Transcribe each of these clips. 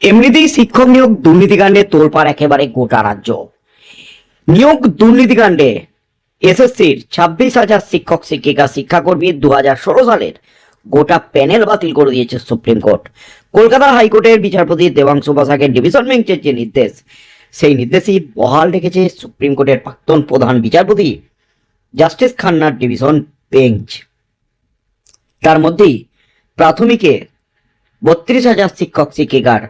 এমনিতেই শিক্ষক নিয়োগ দুর্নীতিকাণ্ডে তোলপাড় একেবারে গোটা রাজ্য। নিয়োগ দুর্নীতিকাণ্ডে এসএসসির ছাব্বিশ হাজার শিক্ষক, শিক্ষিকা, শিক্ষাকর্মী দু হাজার ষোলো সালের গোটা প্যানেল বাতিল করে দিয়েছে সুপ্রিম কোর্ট। কলকাতা হাইকোর্টের বিচারপতি দেবাংশু বসাকের ডিভিশন বেঞ্চের যে নির্দেশ, সেই নির্দেশই বহাল রেখেছে সুপ্রিম কোর্টের প্রাক্তন প্রধান বিচারপতি জাস্টিস খান্নার ডিভিশন বেঞ্চ। তার মধ্যেই প্রাথমিকে বত্রিশ হাজার শিক্ষক, শিক্ষিকার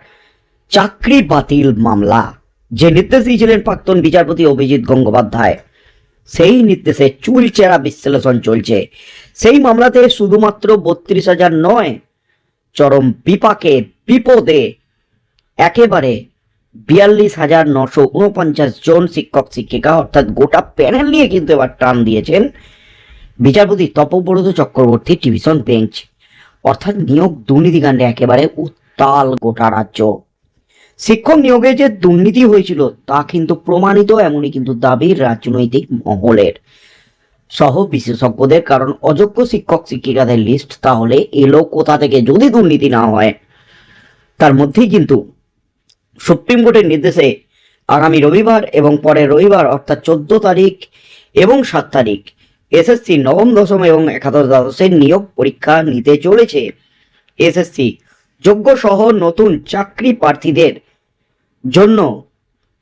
চাকরি বাতিল মামলা। যে নির্দেশ দিয়েছিলেন প্রাক্তন বিচারপতি অভিজিৎ গঙ্গোপাধ্যায়, সেই নির্দেশে চুলচেরা বিশ্লেষণ চলছে। সেই মামলাতে শুধুমাত্র বত্রিশ হাজার নয়, চরম বিপাকে, বিপদে, একেবারে বিয়াল্লিশ হাজার নশো উনপঞ্চাশ জন শিক্ষক, শিক্ষিকা, অর্থাৎ গোটা প্যানেল নিয়ে কিন্তু এবার টান দিয়েছেন বিচারপতি তপব্রত চক্রবর্তী ডিভিশন বেঞ্চ। অর্থাৎ নিয়োগ দুর্নীতিকাণ্ডে একেবারে উত্তাল গোটা রাজ্য। শিক্ষক নিয়োগে যে দুর্নীতি হয়েছিল, তা কিন্তু প্রমাণিত এমনই কিন্তু দাবি রাজনৈতিক মহলের। সহ বিশেষজ্ঞদের, কারণ অযোগ্য শিক্ষক শিক্ষিকাদের লিস্ট তাহলে এলো কোথা থেকে যদি দুর্নীতি না হয়। তার মধ্যেই কিন্তু সুপ্রিম কোর্টের নির্দেশে আগামী রবিবার এবং পরের রবিবার, অর্থাৎ চোদ্দ তারিখ এবং সাত তারিখ এসএসসি নবম, দশম এবং একাদশ দ্বাদশের নিয়োগ পরীক্ষা নিতে চলেছে। এসএসসি যোগ্য সহ নতুন চাকরি প্রার্থীদের জন্য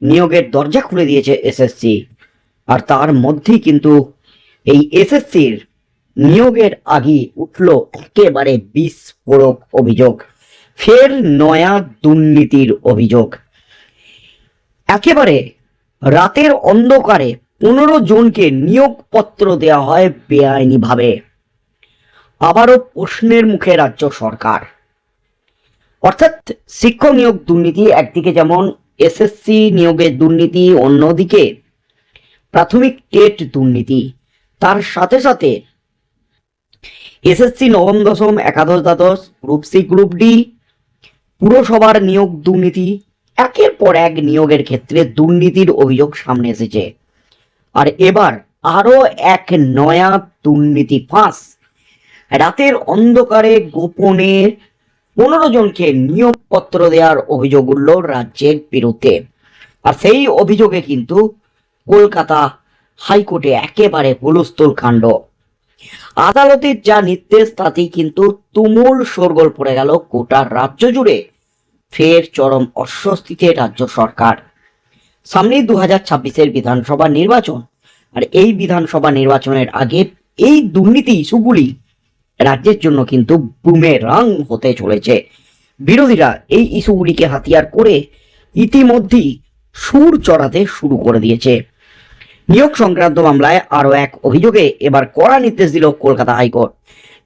নিয়োগের দরজা খুলে দিয়েছে এসএসসি আর তার মধ্যেই কিন্তু এই এসএসসির নিয়োগের আগে উঠল একেবারে বিস্ফোরক অভিযোগ, ফের নয়া দুর্নীতির অভিযোগ। একেবারে রাতের অন্ধকারে পনেরো জনকে নিয়োগপত্র দেওয়া হয় বেআইনিভাবে। আবারও প্রশ্নের মুখে রাজ্য সরকার। অর্থাৎ শিক্ষক নিয়োগ দুর্নীতি একদিকে যেমন এসএসসি নিয়োগের দুর্নীতি, অন্যদিকে প্রাথমিক টেট দুর্নীতি। তার সাথে সাথে এসএসসি নবম, দশম, একাদশ, দ্বাদশ, গ্রুপ সি, গ্রুপ ডি, পুরসভার নিয়োগ দুর্নীতি, একের পর এক নিয়োগের ক্ষেত্রে দুর্নীতির অভিযোগ সামনে এসেছে। আর এবার আরও এক নয়া দুর্নীতি ফাঁস। রাতের অন্ধকারে গোপনে পনেরো জনকে নিয়োগপত্র দেওয়ার অভিযোগ উঠল রাজ্যের বিরুদ্ধে। আর সেই অভিযোগে কিন্তু কলকাতা হাইকোর্টে একেবারে হুলস্থুল কাণ্ড। আদালতের যা নির্দেশ, তাতেই কিন্তু তুমুল শোরগোল পড়ে গেল গোটা রাজ্য জুড়ে। ফের চরম অস্বস্তিতে রাজ্য সরকার। সামনেই দু হাজার ছাব্বিশের বিধানসভা নির্বাচন। আর এই বিধানসভা নির্বাচনের আগে এই দুর্নীতি ইস্যুগুলি রাজ্যের জন্য কিন্তু বুমে রাং হতে চলেছে। বিরোধীরা এই ইস্যুগুলিকে হাতিয়ার করে ইতিমধ্যেই সুর চড়াতে শুরু করে দিয়েছে। নিয়োগ সংক্রান্ত মামলায় আরও এক অভিযোগে এবার কড়া নির্দেশ দিল কলকাতা হাইকোর্ট।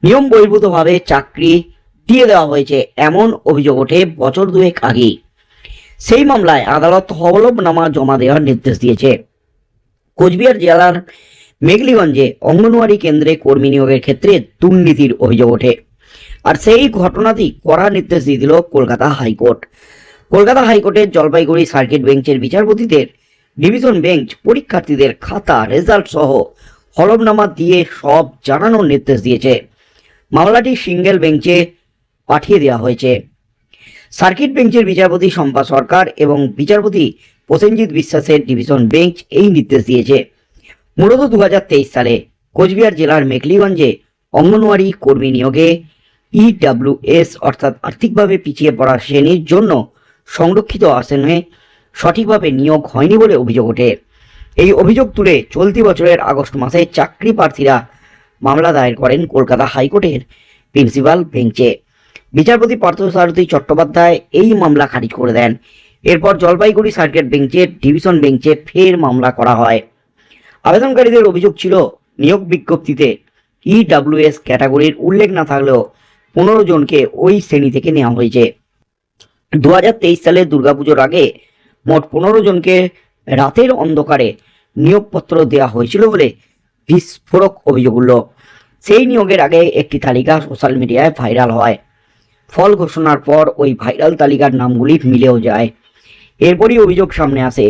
নিয়ম বহির্ভূতভাবে চাকরি দিয়ে দেওয়া হয়েছে, এমন অভিযোগ ওঠে বছর দুয়েক আগেই। সেই মামলায় আদালত হলফনামা জমা দেওয়ার নির্দেশ দিয়েছে। কোচবিহার জেলার মেঘলিগঞ্জে অঙ্গনওয়াড়ি কেন্দ্রে কর্মী নিয়োগের ক্ষেত্রে দুর্নীতির অভিযোগ ওঠে। আর সেই ঘটনাটি কড়া নির্দেশ দিয়ে দিল কলকাতা হাইকোর্ট। কলকাতা হাইকোর্টের জলপাইগুড়ি সার্কিট বেঞ্চের বিচারপতিদের, ডিভিশন বেঞ্চ পরীক্ষার্থীদের খাতা, রেজাল্ট সহ হলফনামা দিয়ে সব জানানোর নির্দেশ দিয়েছে। মামলাটি সিঙ্গেল বেঞ্চে পাঠিয়ে দেওয়া হয়েছে। সার্কিট বেঞ্চের বিচারপতি শম্পা সরকার এবং বিচারপতি প্রসেনজিৎ বিশ্বাসের ডিভিশন বেঞ্চ এই নির্দেশ দিয়েছে। মূলত দু হাজার তেইশ সালে কোচবিহার জেলার মেকলিগঞ্জে অঙ্গনওয়াড়ি কর্মী নিয়োগে ইডাব্লিউএস অর্থাৎ আর্থিকভাবে পিছিয়ে পড়া শ্রেণির জন্য সংরক্ষিত আসনে সঠিকভাবে নিয়োগ হয়নি বলে অভিযোগ ওঠে। এই অভিযোগ তুলে চলতি বছরের আগস্ট মাসে চাকরি প্রার্থীরা মামলা দায়ের করেন কলকাতা হাইকোর্টের প্রিন্সিপাল বেঞ্চে। বিচারপতি পার্থসারথী চট্টোপাধ্যায় এই মামলা খারিজ করে দেন। এরপর জলপাইগুড়ি সার্কিট বেঞ্চের ডিভিশন বেঞ্চে ফের মামলা করা হয়। আবেদনকারীদের অভিযোগ ছিল, নিয়োগ বিজ্ঞপ্তিতে ইডাব্লিউএস ক্যাটাগরির উল্লেখ না থাকলেও পনেরো জনকে ওই শ্রেণি থেকে নেওয়া হয়েছে। দু হাজার তেইশ সালে দুর্গাপুজোর আগে মোট পনেরো জনকে রাতের অন্ধকারে নিয়োগপত্র দেওয়া হয়েছিল বলে বিস্ফোরক অভিযোগ উঠল। সেই নিয়োগের আগে একটি তালিকা সোশ্যাল মিডিয়ায় ভাইরাল হয়। ফল ঘোষণার পর ওই ভাইরাল তালিকার নামগুলি মিলেও যায়। এরপরই অভিযোগ সামনে আসে।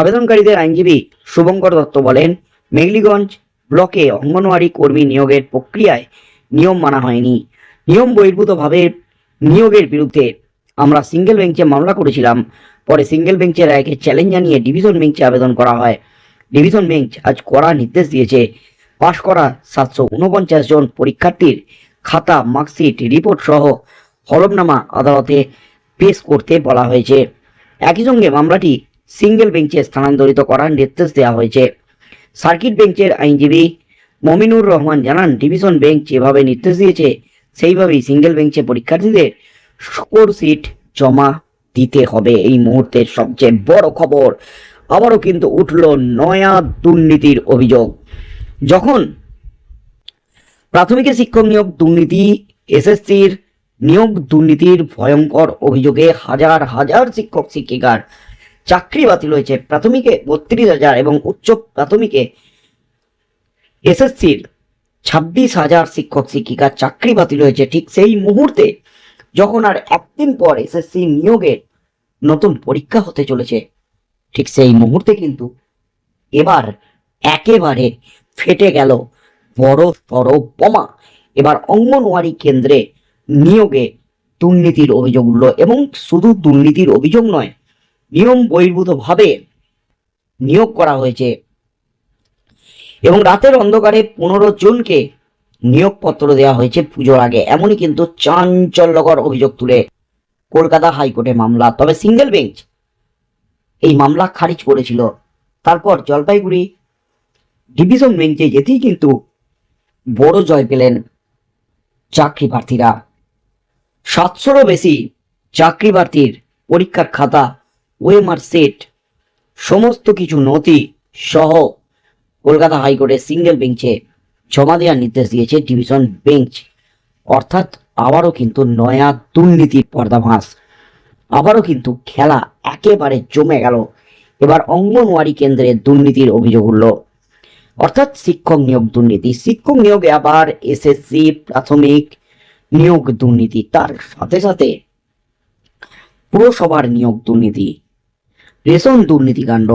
আবেদনকারীদের আইনজীবী শুভঙ্কর দত্ত বলেন, মেঘলিগঞ্জ ব্লকে অঙ্গনওয়াড়ি কর্মী নিয়োগের প্রক্রিয়ায় নিয়ম মানা হয়নি। নিয়ম বহির্ভূতভাবে নিয়োগের বিরুদ্ধে আমরা সিঙ্গেল বেঞ্চে মামলা করেছিলাম। পরে সিঙ্গেল বেঞ্চের রায়কে চ্যালেঞ্জ জানিয়ে ডিভিশন বেঞ্চে আবেদন করা হয়। ডিভিশন বেঞ্চ আজ কড়া নির্দেশ দিয়েছে। পাশ করা সাতশো উনপঞ্চাশ জন পরীক্ষার্থীর খাতা, মার্কশিট, রিপোর্ট সহ হলফনামা আদালতে পেশ করতে বলা হয়েছে। একই সঙ্গে মামলাটি সিঙ্গেল বেঞ্চে স্থানান্তরিত করার নির্দেশ দেওয়া হয়েছে। সার্কিট বেঞ্চের আইনজীবী মমিনুর রহমান জানান ডিভিশন বেঞ্চ যেভাবে নির্দেশ দিয়েছে, সেইভাবেই সিঙ্গেল বেঞ্চে পরীক্ষার্থীদের স্কোর সিট জমা দিতে হবে। এই মুহূর্তের সবচেয়ে বড় খবর, আবারও কিন্তু উঠল নয়া দুর্নীতির অভিযোগ। যখন প্রাথমিক শিক্ষক নিয়োগ দুর্নীতি, এসএসসির নিয়োগ দুর্নীতির ভয়ঙ্কর অভিযোগে হাজার হাজার শিক্ষক শিক্ষিকার চাকরি বাতিল হয়েছে। প্রাথমিকে বত্রিশ হাজার এবং উচ্চ প্রাথমিকে এসএসসির ছাব্বিশ হাজার শিক্ষক শিক্ষিকার চাকরি বাতিল হয়েছে। ঠিক সেই মুহূর্তে যখন আর একদিন পর এসএসসি নিয়োগের নতুন পরীক্ষা হতে চলেছে, ঠিক সেই মুহূর্তে কিন্তু এবার একেবারে ফেটে গেল বড় সড় বোমা। এবার অঙ্গনওয়াড়ি কেন্দ্রে নিয়োগে দুর্নীতির অভিযোগ উঠল এবং শুধু দুর্নীতির অভিযোগ নয় নিয়ম বহির্ভূতভাবে নিয়োগ করা হয়েছে। এবং রাতের অন্ধকারে পনেরো জনকে নিয়োগপত্র দেওয়া হয়েছে পুজোর আগে। এমনই কিন্তু চাঞ্চল্যকর অভিযোগ তুলে কলকাতা হাইকোর্টে মামলা। তবে সিঙ্গেল বেঞ্চ এই মামলা খারিজ করেছিল। তারপর জলপাইগুড়ি ডিভিশন বেঞ্চে যেতেই কিন্তু বড় জয় পেলেন চাকরি প্রার্থীরা। সাতশোরও বেশি চাকরি প্রার্থীর পরীক্ষার খাতা ওএমআর সেট সমস্ত কিছু নথি সহ কলকাতা হাইকোর্টের সিঙ্গেল বেঞ্চে জমা দেওয়ার নির্দেশ দিয়েছে ডিভিশন বেঞ্চ অর্থাৎ আবারও কিন্তু নয়া দুর্নীতির পর্দাভাস আবারও কিন্তু খেলা একেবারে জমে গেল। এবার অঙ্গনওয়াড়ি কেন্দ্রে দুর্নীতির অভিযোগ উঠল। অর্থাৎ শিক্ষক নিয়োগ দুর্নীতি। শিক্ষক নিয়োগে আবার এসএসসি প্রাথমিক নিয়োগ দুর্নীতি। তার সাথে সাথে পুরসভার নিয়োগ দুর্নীতি। রেশন দুর্নীতিকাণ্ড,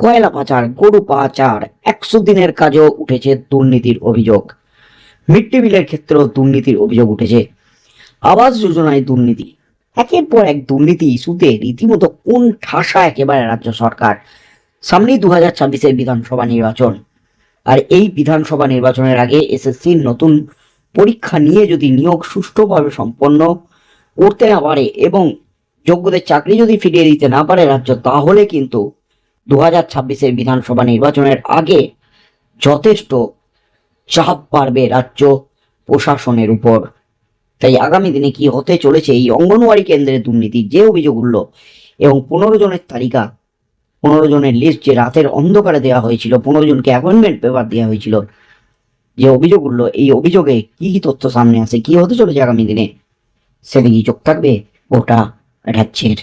কয়লা পাচার, গরু পাচার, একশো দিনের কাজও উঠেছে দুর্নীতির অভিযোগ। মিড ডে মিলের ক্ষেত্রেও দুর্নীতির অভিযোগ উঠেছে। আবাস যোজনায় দুর্নীতি। একের পর এক দুর্নীতি ইস্যুতে রীতিমতো কোন ঠাসা একেবারে রাজ্য সরকার। সামনেই দু হাজার ছাব্বিশের বিধানসভা নির্বাচন। আর এই বিধানসভা নির্বাচনের আগে এসএসসির নতুন পরীক্ষা নিয়ে যদি নিয়োগ সুষ্ঠুভাবে সম্পন্ন করতে না পারে এবং যোগ্যদের চাকরি যদি ফিরিয়ে দিতে না পারে রাজ্য, তাহলে কিন্তু দু হাজার ছাব্বিশের বিধানসভা নির্বাচনের আগে যথেষ্ট চাপ বাড়বে রাজ্য প্রশাসনের উপর। তাই আগামী দিনে কি হতে চলেছে এই অঙ্গনওয়াড়ি কেন্দ্রের দুর্নীতি যে অভিযোগ উঠল এবং পনেরো জনের তালিকা, পনেরো জনের লিস্ট যে রাতের অন্ধকারে দেওয়া হয়েছিল, পনেরো জনকে অ্যাপয়েন্টমেন্ট পেপার দেওয়া হয়েছিল, যে অভিযোগ উঠল, এই অভিযোগে কি কি তথ্য সামনে আসে, কি হতে চলেছে আগামী দিনে, সেদিকেই চোখ থাকবে গোটা রাজ্যের